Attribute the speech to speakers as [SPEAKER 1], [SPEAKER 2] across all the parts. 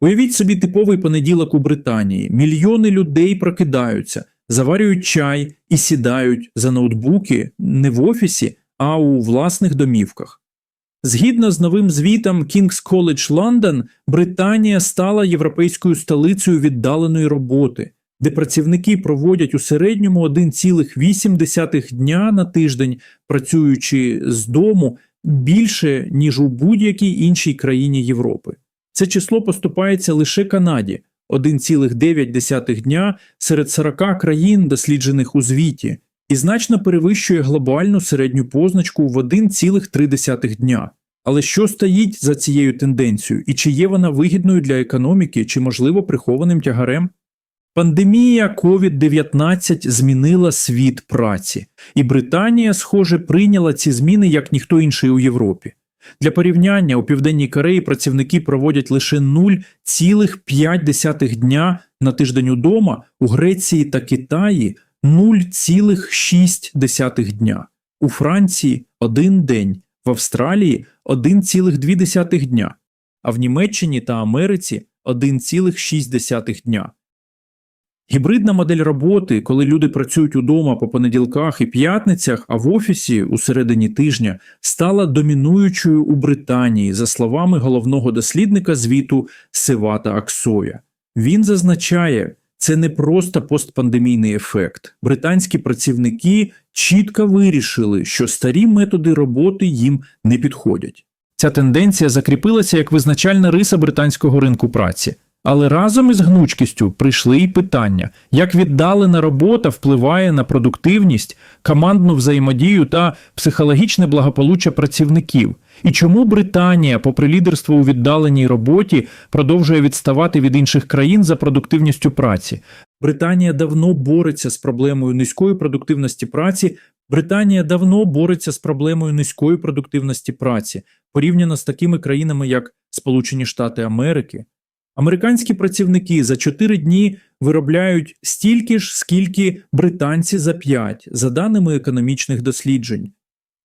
[SPEAKER 1] Уявіть собі типовий понеділок у Британії. Мільйони людей прокидаються, заварюють чай і сідають за ноутбуки не в офісі, а у власних домівках. Згідно з новим звітом King's College London, Британія стала європейською столицею віддаленої роботи, де працівники проводять у середньому 1,8 дня на тиждень, працюючи з дому більше, ніж у будь-якій іншій країні Європи. Це число поступається лише Канаді 1,9 дня серед 40 країн, досліджених у звіті, і значно перевищує глобальну середню позначку в 1,3 дня. Але що стоїть за цією тенденцією і чи є вона вигідною для економіки, чи можливо прихованим тягарем? Пандемія COVID-19 змінила світ праці, і Британія, схоже, прийняла ці зміни як ніхто інший у Європі. Для порівняння у Південній Кореї працівники проводять лише 0,5 дня на тиждень удома, у Греції та Китаї 0,6 дня, у Франції один день, в Австралії 1,2 дня, а в Німеччині та Америці 1,6 дня. Гібридна модель роботи, коли люди працюють удома по понеділках і п'ятницях, а в офісі у середині тижня, стала домінуючою у Британії, за словами головного дослідника звіту Севата Аксоя. Він зазначає, це не просто постпандемійний ефект. Британські працівники чітко вирішили, що старі методи роботи їм не підходять. Ця тенденція закріпилася як визначальна риса британського ринку праці. Але разом із гнучкістю прийшли й питання, як віддалена робота впливає на продуктивність, командну взаємодію та психологічне благополуччя працівників, і чому Британія, попри лідерство у віддаленій роботі, продовжує відставати від інших країн за продуктивністю праці. Британія давно бореться з проблемою низької продуктивності праці. Британія давно бореться з проблемою низької продуктивності праці, порівняно з такими країнами, як Сполучені Штати Америки. Американські працівники за 4 дні виробляють стільки ж, скільки британці за 5, за даними економічних досліджень.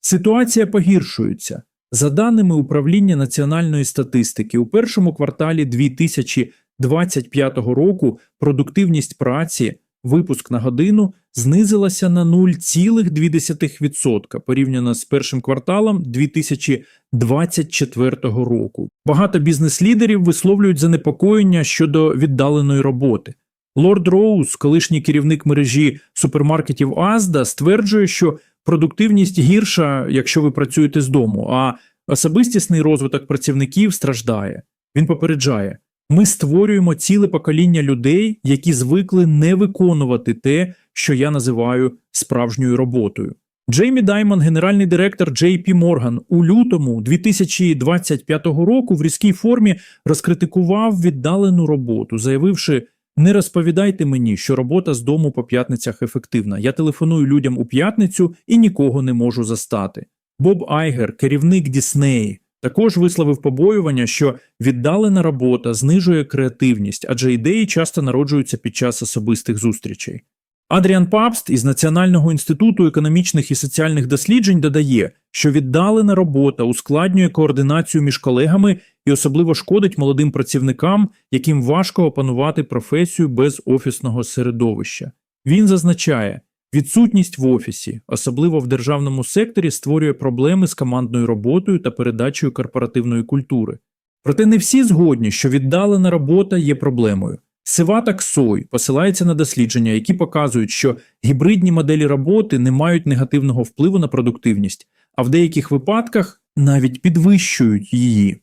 [SPEAKER 1] Ситуація погіршується. За даними управління національної статистики, у першому кварталі 2025 року продуктивність праці, випуск на годину, знизилася на 0,2% порівняно з першим кварталом 2024 року. Багато бізнес-лідерів висловлюють занепокоєння щодо віддаленої роботи. Лорд Роуз, колишній керівник мережі супермаркетів Азда, стверджує, що продуктивність гірша, якщо ви працюєте з дому, а особистісний розвиток працівників страждає. Він попереджає: ми створюємо ціле покоління людей, які звикли не виконувати те, що я називаю справжньою роботою. Джеймі Даймон, генеральний директор JP Morgan, у лютому 2025 року в різкій формі розкритикував віддалену роботу, заявивши: не розповідайте мені, що робота з дому по п'ятницях ефективна. Я телефоную людям у п'ятницю і нікого не можу застати. Боб Айгер, керівник Діснеї, також висловив побоювання, що віддалена робота знижує креативність, адже ідеї часто народжуються під час особистих зустрічей. Адріан Папст із Національного інституту економічних і соціальних досліджень додає, що віддалена робота ускладнює координацію між колегами і особливо шкодить молодим працівникам, яким важко опанувати професію без офісного середовища. Він зазначає, відсутність в офісі, особливо в державному секторі, створює проблеми з командною роботою та передачею корпоративної культури. Проте не всі згодні, що віддалена робота є проблемою. Сивата Ксой посилається на дослідження, які показують, що гібридні моделі роботи не мають негативного впливу на продуктивність, а в деяких випадках навіть підвищують її.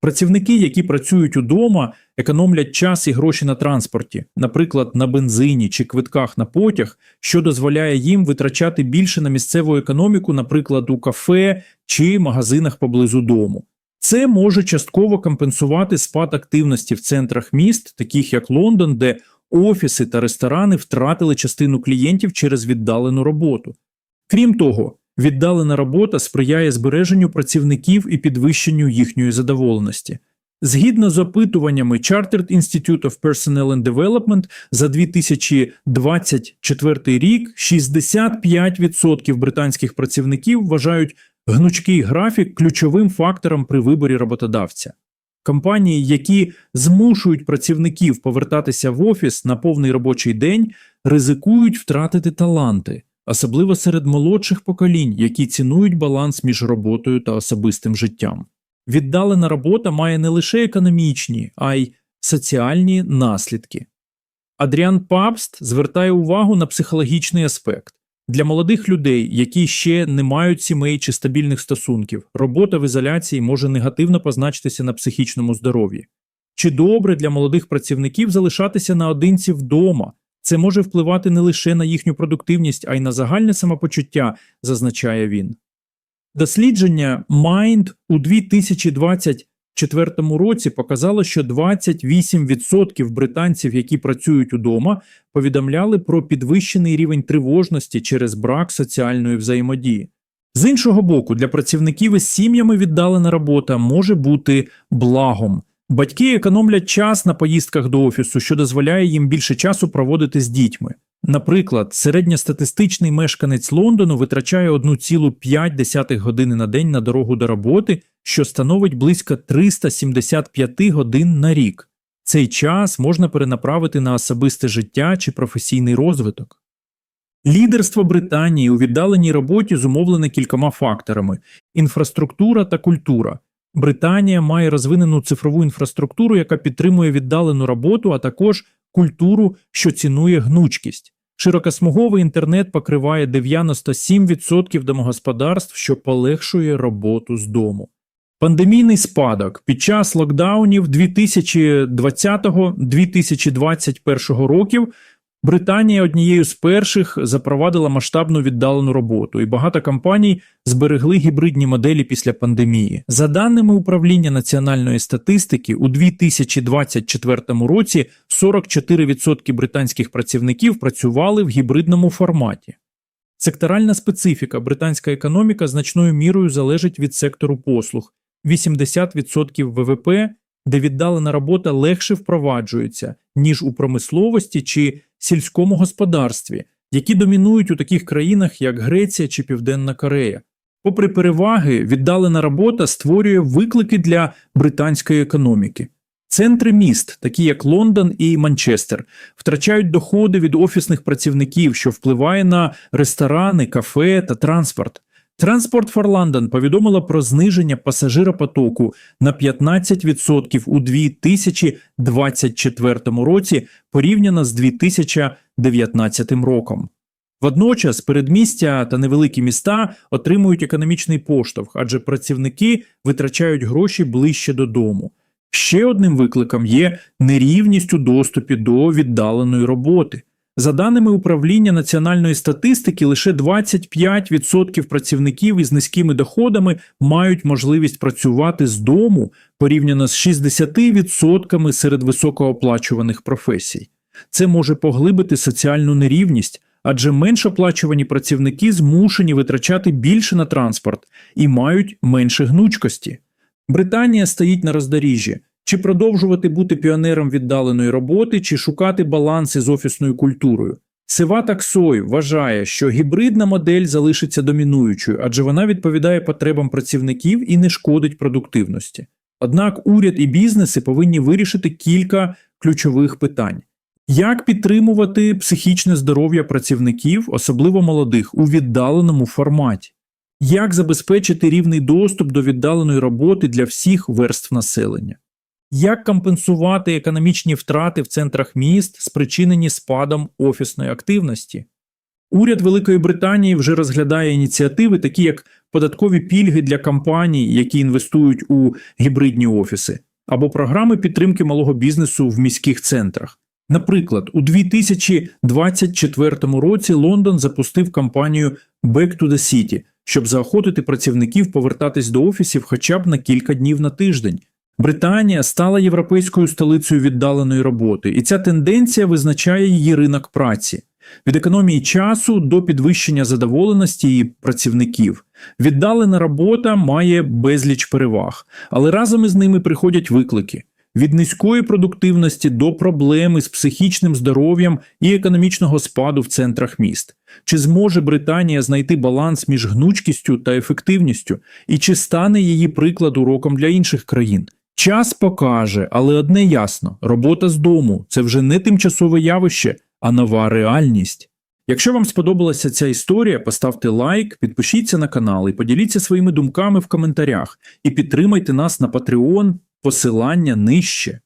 [SPEAKER 1] Працівники, які працюють удома, економлять час і гроші на транспорті, наприклад, на бензині чи квитках на потяг, що дозволяє їм витрачати більше на місцеву економіку, наприклад, у кафе чи магазинах поблизу дому. Це може частково компенсувати спад активності в центрах міст, таких як Лондон, де офіси та ресторани втратили частину клієнтів через віддалену роботу. Крім того, віддалена робота сприяє збереженню працівників і підвищенню їхньої задоволеності. Згідно з опитуваннями Chartered Institute of Personnel and Development за 2024 рік 65% британських працівників вважають гнучкий графік ключовим фактором при виборі роботодавця. Компанії, які змушують працівників повертатися в офіс на повний робочий день, ризикують втратити таланти, особливо серед молодших поколінь, які цінують баланс між роботою та особистим життям. Віддалена робота має не лише економічні, а й соціальні наслідки. Адріан Папст звертає увагу на психологічний аспект. Для молодих людей, які ще не мають сімей чи стабільних стосунків, робота в ізоляції може негативно позначитися на психічному здоров'ї. Чи добре для молодих працівників залишатися наодинці вдома? Це може впливати не лише на їхню продуктивність, а й на загальне самопочуття, зазначає він. Дослідження Mind у 2024 році показало, що 28% британців, які працюють удома, повідомляли про підвищений рівень тривожності через брак соціальної взаємодії. З іншого боку, для працівників із сім'ями віддалена робота може бути благом. Батьки економлять час на поїздках до офісу, що дозволяє їм більше часу проводити з дітьми. Наприклад, середньостатистичний мешканець Лондону витрачає 1,5 години на день на дорогу до роботи, що становить близько 375 годин на рік. Цей час можна перенаправити на особисте життя чи професійний розвиток. Лідерство Британії у віддаленій роботі зумовлене кількома факторами: інфраструктура та культура. Британія має розвинену цифрову інфраструктуру, яка підтримує віддалену роботу, а також культуру, що цінує гнучкість. Широкосмуговий інтернет покриває 97% домогосподарств, що полегшує роботу з дому. Пандемійний спадок під час локдаунів 2020-2021 років Британія однією з перших запровадила масштабну віддалену роботу, і багато компаній зберегли гібридні моделі після пандемії. За даними управління національної статистики, у 2024 році 44% британських працівників працювали в гібридному форматі. Секторальна специфіка британська економіка значною мірою залежить від сектору послуг. 80% ВВП, де віддалена робота легше впроваджується, ніж у промисловості чи сільському господарстві, які домінують у таких країнах, як Греція чи Південна Корея. Попри переваги, віддалена робота створює виклики для британської економіки. Центри міст, такі як Лондон і Манчестер, втрачають доходи від офісних працівників, що впливає на ресторани, кафе та транспорт. Transport for London повідомила про зниження пасажиропотоку на 15% у 2024 році порівняно з 2019 роком. Водночас передмістя та невеликі міста отримують економічний поштовх, адже працівники витрачають гроші ближче додому. Ще одним викликом є нерівність у доступі до віддаленої роботи. За даними управління національної статистики, лише 25% працівників із низькими доходами мають можливість працювати з дому порівняно з 60% серед високооплачуваних професій. Це може поглибити соціальну нерівність, адже менш оплачувані працівники змушені витрачати більше на транспорт і мають менше гнучкості. Британія стоїть на роздоріжжі. Чи продовжувати бути піонером віддаленої роботи, чи шукати баланси з офісною культурою? Сива Таксой вважає, що гібридна модель залишиться домінуючою, адже вона відповідає потребам працівників і не шкодить продуктивності. Однак уряд і бізнеси повинні вирішити кілька ключових питань: як підтримувати психічне здоров'я працівників, особливо молодих, у віддаленому форматі, як забезпечити рівний доступ до віддаленої роботи для всіх верств населення. Як компенсувати економічні втрати в центрах міст, спричинені спадом офісної активності? Уряд Великої Британії вже розглядає ініціативи, такі як податкові пільги для компаній, які інвестують у гібридні офіси, або програми підтримки малого бізнесу в міських центрах. Наприклад, у 2024 році Лондон запустив кампанію Back to the City, щоб заохотити працівників повертатись до офісів хоча б на кілька днів на тиждень. Британія стала європейською столицею віддаленої роботи, і ця тенденція визначає її ринок праці від економії часу до підвищення задоволеності її працівників. Віддалена робота має безліч переваг, але разом із ними приходять виклики. Від низької продуктивності до проблеми з психічним здоров'ям і економічного спаду в центрах міст. Чи зможе Британія знайти баланс між гнучкістю та ефективністю, і чи стане її приклад уроком для інших країн? Час покаже, але одне ясно: робота з дому це вже не тимчасове явище, а нова реальність. Якщо вам сподобалася ця історія, поставте лайк, підпишіться на канал і поділіться своїми думками в коментарях і підтримайте нас на Patreon, посилання нижче.